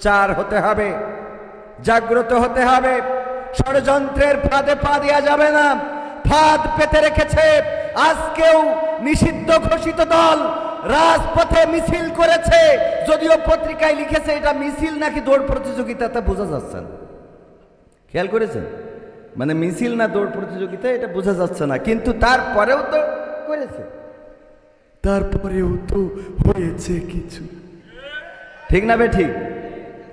চার হতে হবে জাগ্রত হতে হবে। ষড়যন্ত্রের ফাঁদে পা দেওয়া যাবে না। ফাঁদ পেতে রেখেছে আজকেও নিষিদ্ধ ঘোষিত দল। রাজপথে মিছিল করেছে যদিও পত্রিকায় লিখেছে এটা মিছিল নাকি দৌড় প্রতিযোগিতা তা বোঝা যাচ্ছে না। খেয়াল করেছেন? মানে মিছিল না দৌড় প্রতিযোগিতা এটা বোঝা যাচ্ছে না। কিন্তু তারপরেও তো করেছে। তারপরেও তো হয়েছে কিছু। ঠিক না বে ঠিক?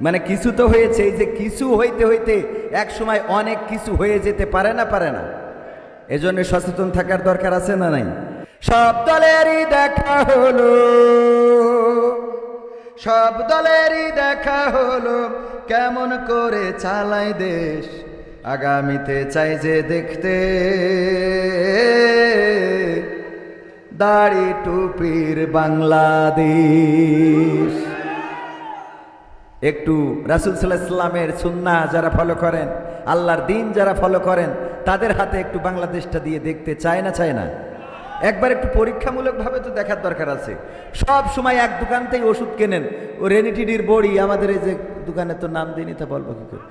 মানে কিছু তো হয়েছে, এই যে কিছু হইতে হইতে এক সময় অনেক কিছু হয়ে যেতে পারে না পারে না। এজন্য সচেতন থাকার দরকার আছে না নাই? সব দলেরই দেখা হলো, সব দলেরই দেখা হলো, কেমন করে চালায় দেশ। আগামীতে চাই যে দেখতে দাড়ি টুপির বাংলাদেশ। একটু রাসুল সাল্লাহ ইসলামের সুন্না যারা ফলো করেন, আল্লাহর দিন যারা ফলো করেন, তাদের হাতে একটু বাংলাদেশটা দিয়ে দেখতে চায় না চায় না? একবার একটু পরীক্ষামূলকভাবে তো দেখার দরকার আছে। সব সময় এক দোকানতেই ওষুধ কেনেন। ও রেনিটিডির বড়ি, আমাদের এই যে দোকানে তো নাম দিইনি তা বলব কি করে?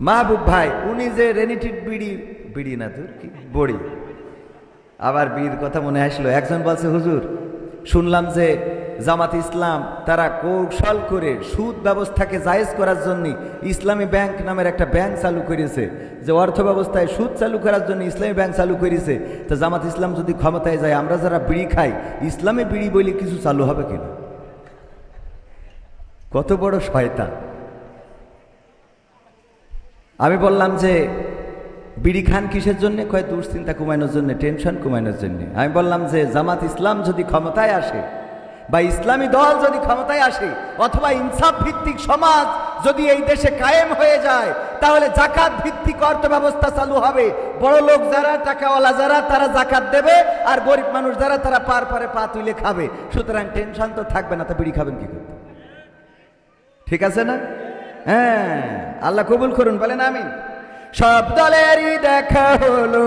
মাহবুব ভাই, উনি যে রেনিটিড বিড়ি বিড়ি না তোর কি? বড়ি। আবার বিড়ির কথা মনে আসলো। একজন বলছে, হুজুর, শুনলাম যে জামাত ইসলাম তারা কৌশল করে সুদ ব্যবস্থাকে জায়েজ করার জন্য ইসলামী ব্যাংক নামের একটা ব্যাংক চালু করেছে। যে অর্থ ব্যবস্থায় সুদ চালু করার জন্য ইসলামী ব্যাংক চালু করেছে, তো জামাত ইসলাম যদি ক্ষমতায় যায়, আমরা যারা বিড়ি খাই, ইসলামে বিড়ি বলে কিছু চালু হবে কিনা? কত বড় শয়তান। আমি বললাম যে, বিড়ি খান কিসের জন্যে? কয়, দুশ্চিন্তা কমানোর জন্য, টেনশন কমানোর জন্য। আমি বললাম যে, জামাত ইসলাম যদি ক্ষমতায় আসে বা ইসলামী দল যদি ক্ষমতায় আসে অথবা ইনসাফ ভিত্তিক সমাজ যদি এই দেশে কায়েম হয়ে যায়, তাহলে জাকাত ভিত্তিক অর্থ ব্যবস্থা চালু হবে। বড় লোক যারা, টাকাওয়ালা যারা, তারা জাকাত দেবে আর গরিব মানুষ যারা, তারা পার পারে পা তুলে খাবে। সুতরাং টেনশন তো থাকবে না, তা বিড়ি খাবেন কি করতে ঠিক আছে না? হ্যাঁ আল্লাহ কবুল করুন, বলেন আমিন। সব দলেরই দেখা হলো।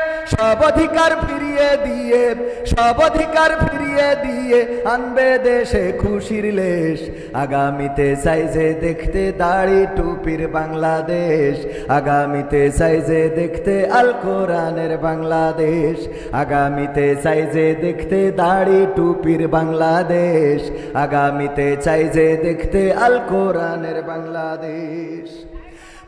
সব অধিকার ফিরিয়ে দিয়ে, সব অধিকার ফিরিয়ে দিয়ে আনবে দেশে খুশির লেশ। আগামীতে যে দেখতে দাড়ি টুপির বাংলাদেশ। আগামীতে যে দেখতে আল কোরআনের বাংলাদেশ। আগামীতে যে দেখতে দাড়ি টুপির বাংলাদেশ। আগামীতে চাই যে দেখতে আল কোরআনের বাংলাদেশ।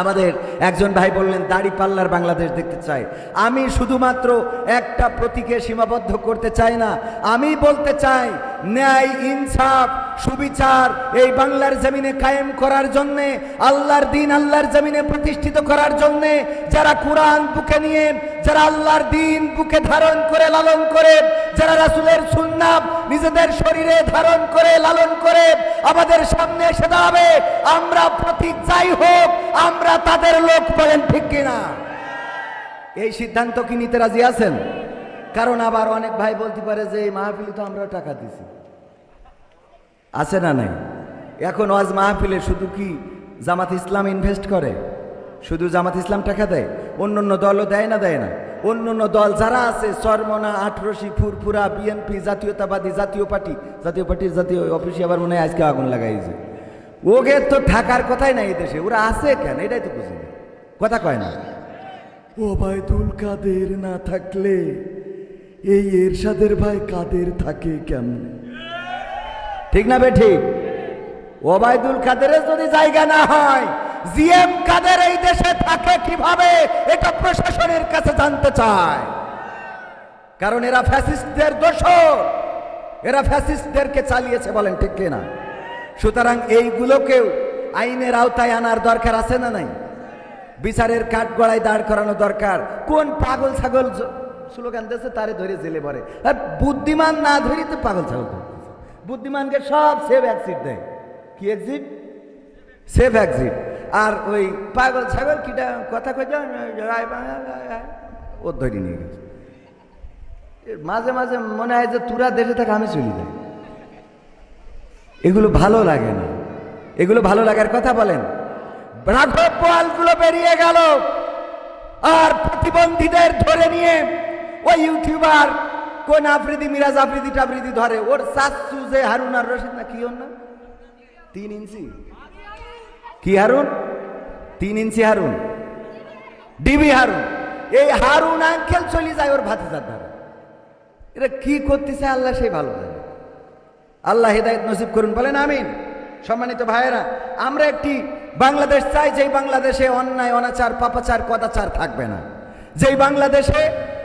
আমাদের একজন ভাই বললেন, দাড়ি পাল্লার বাংলাদেশ দেখতে চাই। আমি শুধুমাত্র একটা প্রতীকে সীমাবদ্ধ করতে চাই না, আমি বলতে চাই, ন্যায়, ইনসাফ সুবিচার এই বাংলার জমিনে কায়েম করার জন্যে, আল্লাহর দিন আল্লাহর জমিনে প্রতিষ্ঠিত করার জন্যে, যারা কোরআন বুকে নিয়ে, যারা আল্লাহর দিন বুকে ধারণ করে, লালন করে, যারা রাসুলের সুন্নাম নিজেদের শরীরে ধারণ করে, লালন করে, আমাদের সামনে এসে দাঁড়াবে, আমরা প্রতীক যাই হোক, আমরা তাদের লোক বলেন ঠিক কিনা? এই সিদ্ধান্ত কি নিতে রাজি আছেন? কারণ আবার অনেক ভাই বলতে পারে যে, এই মাহফিলে তো আমরাও টাকা দিছি। আছে না নাই? এখন ওয়াজ মাহফিলে শুধু কি জামাত ইসলাম ইনভেস্ট করে? শুধু জামাত ইসলাম টাকা দেয়? অন্য অন্য দলও দেয় না দেয় না? অন্য অন্য দল যারা আছে চরমনা আটরশি, ফুরফুরা, বিএনপি, জাতীয়তাবাদী, জাতীয় পার্টি, জাতীয় পার্টির জাতীয় অফিসে আবার মনে হয় আজকে আগুন লাগাইছে। ওকে তো থাকার কথাই নাই দেশে। ওরা আছে কেন? এটাই তো বুঝি কথা কয় না। ও ওবায়দুল কাদের না থাকলে, এই এরশাদের ভাই কাদের থাকে কেমনে? ঠিক না বে ঠিক? ওবায়দুল কাদেরের যদি জায়গা না হয়, জিএম কাদের এই দেশে থাকে কীভাবে? এটা প্রশাসনের কাছে জানতে চায়। কারণ এরা ফ্যাসিস্টদের দোষর। এরা ফ্যাসিস্টদেরকে চালিয়েছে বলেন ঠিক কিনা সুতরাং এইগুলোকেও আইনের আওতায় আনার দরকার আছে না নাই? বিচারের কাঠ গড়ায় দাঁড় করানো দরকার। কোন পাগল ছাগল স্লোগান দিয়েছে তারে ধরে জেলে পড়ে আর বুদ্ধিমান না ধরি তো পাগল ছাগল। বুদ্ধিমানকে সব সেভ এক্সিট দেয়। কি এক্সিট? Save exit. আর ওই পাগল ছাগল কিটা কথা কই ও ধরে নিয়ে গেছে। মাঝে মাঝে মনে হয় যে তুরা দেশে থাকে আমি চলে যাই। এগুলো ভালো লাগে না। এগুলো ভালো লাগার কথা বলেন। রাঘব পোয়ালগুলো বেরিয়ে গেল। আর প্রতিবন্ধীদের ধরে নিয়ে ওই ইউটিউবার কোন আফ্রিদি, মিরাজ আফ্রিদি টাফ্রিদি ধরে? ওর সাসু যে হারুন আর রশিদ না, কি না তিন ইঞ্চি। কি হারুন? তিন ইঞ্চি হারুন। ডিবি হারুন। এই হারুন আঙ্কেল চলে যায় ওর ভাতিজার ধারে। এটা কি করতেছে আল্লাহ সেই ভালো জানে। আল্লাহ হেদায়ত নসিব করুন, বলেন আমিন। সম্মানিত ভাইয়েরা, আমরা একটি বাংলাদেশ চাই, যেই বাংলাদেশে অন্যায়, অনাচার, পাপাচার, কদাচার থাকবে না। যেই বাংলাদেশে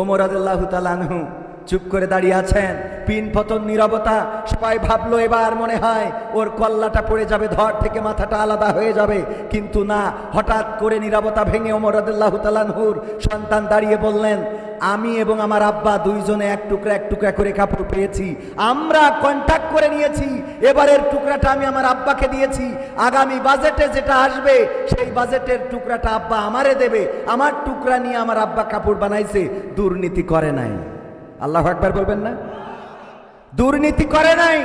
ওমর আদুল্লাহ তালানহু চুপ করে দাঁড়িয়ে আছেন। পিন পতন নিরবতা, সবাই ভাবলো এবার মনে হয় ওর কল্লাটা পড়ে যাবে ধর থেকে মাথাটা আলাদা হয়ে যাবে। কিন্তু না, হঠাৎ করে নিরবতা ভেঙে ওমর আদুল্লাহ তালানহুর সন্তান দাঁড়িয়ে বললেন আমি এবং আমার আব্বা দুইজনে এক টুকরা এক টুকরা করে কাপড় পেয়েছি। আমরা কন্ট্যাক্ট করে নিয়েছি। এবারের টুকরাটা আমি আমার আব্বাকে দিয়েছি। আগামী বাজেটে যেটা আসবে, সেই বাজেটের টুকরাটা আব্বা আমারে দেবে। আমার টুকরা নিয়ে আমার আব্বা কাপড় বানাইছে। দুর্নীতি করে নাই। আল্লাহ একবার বলবেন না? দুর্নীতি করে নাই।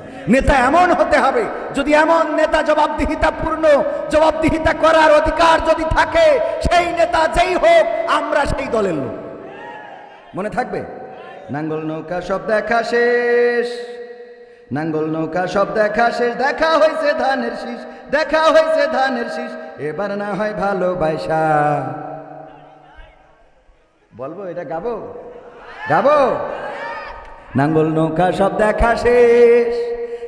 নেতা এমন হতে হবে, যদি এমন নেতা জবাবদিহিতাপূর্ণ জবাবদিহিতা করার অধিকার যদি থাকে, সেই নেতা যেই হোক, আমরা সেই দলের লোক। মনে থাকবে? নাঙ্গল নৌকা সব দেখা শেষ। নাঙ্গল নৌকা সব দেখা শেষ। দেখা হয়েছে ধানের শীষ, দেখা হয়েছে ধানের শীষ। এবার না হয় ভালোবাসা বলব, এটা গাবো? গাবো? নাঙ্গল নৌকা সব দেখা শেষ।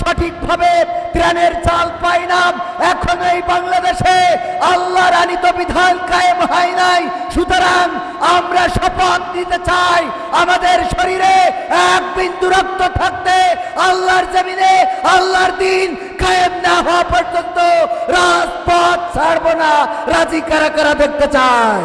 সঠিকভাবে ত্রাণের চাল পাই না এখনও এই বাংলাদেশে আল্লাহর আনিত বিধান কায়েম হয় নাই। সুতরাং আমরা শপথ নিতে চাই আমাদের শরীরে এক বিন্দু রক্ত থাকতে আল্লাহর জমিনে আল্লাহর দিন কায়েম না হওয়া পর্যন্ত রাজপথ ছাড়ব না। রাজি কারা কারা দেখতে চাই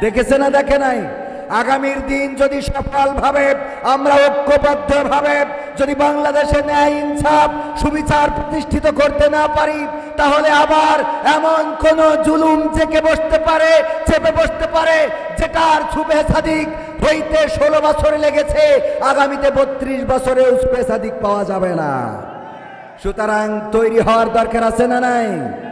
দেখেছে না, দেখে নাই? আগামীর দিন যদি সফলভাবে, আমরা ঐক্যবদ্ধ ঐক্যবদ্ধভাবে যদি বাংলাদেশে ন্যায়, ইনসাফ, সুবিচার প্রতিষ্ঠিত করতে না পারি, তাহলে আবার এমন কোন জুলুম জেকে বসতে পারে, চেপে বসতে পারে, যেটার সুবে সাদিক হইতে ষোলো বছর লেগেছে, আগামীতে বত্রিশ বছরে সুবে সাদিক পাওয়া যাবে না। সুতরাং তৈরি হওয়ার দরকার আছে না নাই?